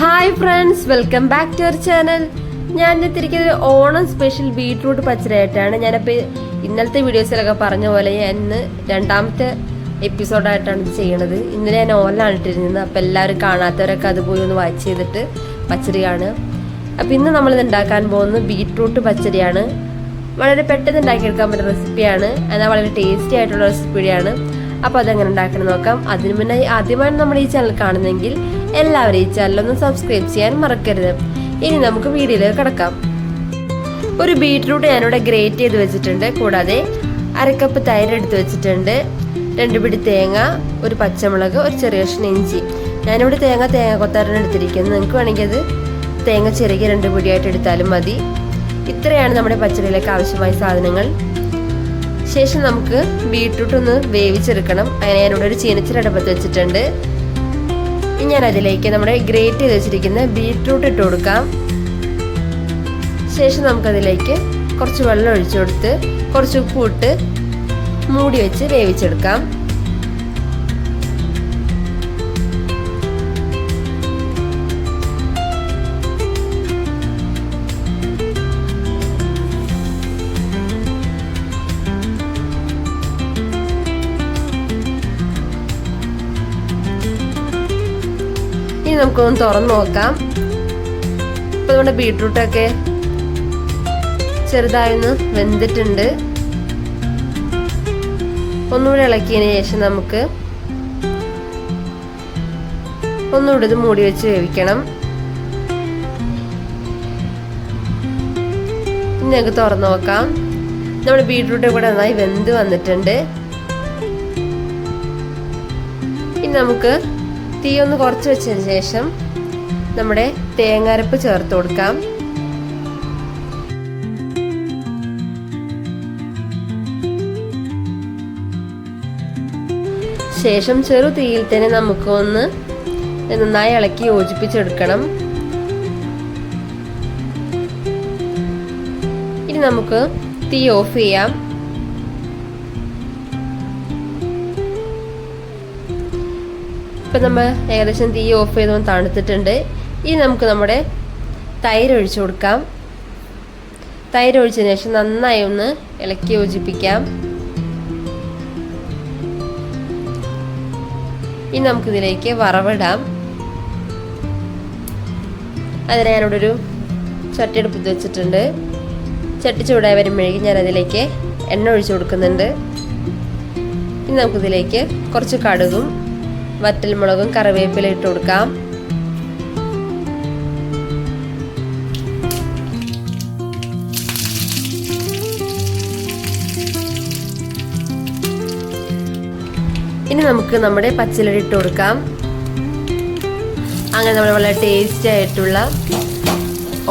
Hi friends welcome back to our channel ഞാൻ ഇന്നിരിക്കുന്നത് Onam special beetroot പച്ചരയായിട്ടാണ്. ഞാനപ്പോൾ ഇന്നലത്തെ വീഡിയോസിലൊക്കെ പറഞ്ഞ പോലെ ഞാൻ ഇന്ന് രണ്ടാമത്തെ എപ്പിസോഡായിട്ടാണ് ഇത് ചെയ്യണത്. ഇന്നലെ ഞാൻ ഓലാണ് ഇട്ടിരുന്നത്. അപ്പോൾ എല്ലാവരും കാണാത്തവരൊക്കെ അത് പോയി ഒന്ന് വാച്ച് ചെയ്തിട്ട് പച്ചരിയാണ്. അപ്പോൾ ഇന്ന് നമ്മളിത് ഉണ്ടാക്കാൻ പോകുന്നത് ബീട്രൂട്ട് പച്ചരിയാണ്. വളരെ പെട്ടെന്ന് ഉണ്ടാക്കിയെടുക്കാൻ പറ്റുന്ന റെസിപ്പിയാണ് എന്നാൽ വളരെ ടേസ്റ്റി ആയിട്ടുള്ള റെസിപ്പിയാണ് അപ്പോൾ അതെങ്ങനെ ഉണ്ടാക്കണം നോക്കാം. അതിനു മുന്നേ ആദ്യമാണ് നമ്മൾ ഈ ചാനൽ കാണുന്നതെങ്കിൽ എല്ലാവരും ഈ ചാനൽ ഒന്ന് സബ്സ്ക്രൈബ് ചെയ്യാൻ മറക്കരുത്. ഇനി നമുക്ക് വീഡിയോയിലേക്ക് കിടക്കാം. ഒരു ബീട്രൂട്ട് ഞാനിവിടെ ഗ്രേറ്റ് ചെയ്ത് വെച്ചിട്ടുണ്ട്. കൂടാതെ അരക്കപ്പ് തൈര് എടുത്ത് വെച്ചിട്ടുണ്ട്. രണ്ട് പിടി തേങ്ങ ഒരു പച്ചമുളക് ഒരു ചെറിയ കഷ്ണം ഇഞ്ചി. ഞാനിവിടെ തേങ്ങ തേങ്ങ കൊത്താറാണ് എടുത്തിരിക്കുന്നത്. നിങ്ങൾക്ക് വേണമെങ്കിൽ അത് തേങ്ങ ചെറിയ രണ്ട് പിടിയായിട്ട് എടുത്താലും മതി. ഇത്രയാണ് നമ്മുടെ പച്ചടിയിലേക്ക് ആവശ്യമായ സാധനങ്ങൾ. ശേഷം നമുക്ക് ബീട്രൂട്ട് ഒന്ന് വേവിച്ചെടുക്കണം. അങ്ങനെ ഞാനിവിടെ ഒരു ചീനച്ചിരടപ്പത്ത് വെച്ചിട്ടുണ്ട്. ഞാൻ അതിലേക്ക് നമ്മുടെ ഗ്രേറ്റ് ചെയ്ത് വെച്ചിരിക്കുന്ന ബീട്രൂട്ട് ഇട്ട് കൊടുക്കാം. ശേഷം നമുക്കതിലേക്ക് കുറച്ച് വെള്ളം ഒഴിച്ചു കൊടുത്ത് കുറച്ച് ഉപ്പ് ഇട്ട് മൂടി വെച്ച് വേവിച്ചെടുക്കാം. ഇനി നമുക്കൊന്ന് തുറന്നു നോക്കാം. ഇപ്പം നമ്മുടെ ബീട്രൂട്ടൊക്കെ ചെറുതായൊന്ന് വെന്തിട്ടുണ്ട്. ഒന്നുകൂടി ഇളക്കിയതിന് ശേഷം നമുക്ക് ഒന്നുകൂടി ഇത് മൂടി വെച്ച് വേവിക്കണം. ഇനി നമുക്ക് തുറന്നു നോക്കാം. നമ്മുടെ ബീട്രൂട്ട് ഇവിടെ നന്നായി വെന്ത് വന്നിട്ടുണ്ട്. ഇനി നമുക്ക് തീ ഒന്ന് കുറച്ച് വെച്ചതിന് ശേഷം നമ്മുടെ തേങ്ങാരപ്പ് ചേർത്ത് കൊടുക്കാം. ശേഷം ചെറു തീയിൽ തന്നെ നമുക്കൊന്ന് നന്നായി ഇളക്കി യോജിപ്പിച്ചെടുക്കണം. ഇനി നമുക്ക് തീ ഓഫ് ചെയ്യാം. ഇപ്പം നമ്മൾ ഏകദേശം തീ ഓഫ് ചെയ്ത് തണുത്തിട്ടുണ്ട്. ഇനി നമുക്ക് നമ്മുടെ തൈര് കൊടുക്കാം. തൈര് ഒഴിച്ചതിന് ശേഷം നന്നായി ഒന്ന് ഇളക്കി യോജിപ്പിക്കാം. ഇനി നമുക്കിതിലേക്ക് വറവിടാം. അതിന് ഞാനിവിടെ ഒരു ചട്ടിയെടുപ്പ് വെച്ചിട്ടുണ്ട്. ചട്ടി ചൂടായി വരുമ്പോഴേക്കും ഞാൻ അതിലേക്ക് എണ്ണ ഒഴിച്ചു കൊടുക്കുന്നുണ്ട്. ഇനി നമുക്കിതിലേക്ക് കുറച്ച് കടുകും വറ്റൽമുളകും കറിവേപ്പില ഇട്ട് കൊടുക്കാം. ഇനി നമുക്ക് നമ്മുടെ പച്ചിലടി ഇട്ട് കൊടുക്കാം. അങ്ങനെ നമ്മൾ വളരെ ടേസ്റ്റി ആയിട്ടുള്ള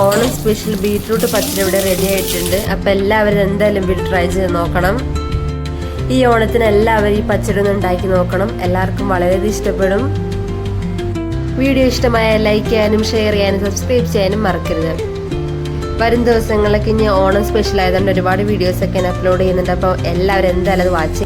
ഓണം സ്പെഷ്യൽ ബീറ്റ്റൂട്ട് പച്ചടി ഇവിടെ റെഡി ആയിട്ടുണ്ട്. അപ്പം എല്ലാവരും എന്തായാലും വീട്ടിൽ ട്രൈ ചെയ്ത് നോക്കണം. ഈ ഓണത്തിന് എല്ലാവരും ഈ പച്ചടി ഒന്ന് ഉണ്ടാക്കി നോക്കണം. എല്ലാവർക്കും വളരെയധികം ഇഷ്ടപ്പെടും. വീഡിയോ ഇഷ്ടമായ ലൈക്ക് ചെയ്യാനും ഷെയർ ചെയ്യാനും സബ്സ്ക്രൈബ് ചെയ്യാനും മറക്കരുത്. വരും ദിവസങ്ങളിലൊക്കെ ഇനി ഓണം സ്പെഷ്യൽ ആയതുകൊണ്ട് ഒരുപാട് വീഡിയോസ് ഒക്കെ ഞാൻ അപ്ലോഡ് ചെയ്യുന്നുണ്ട്. അപ്പോൾ എല്ലാവരും എന്തായാലും അത് വാച്ച്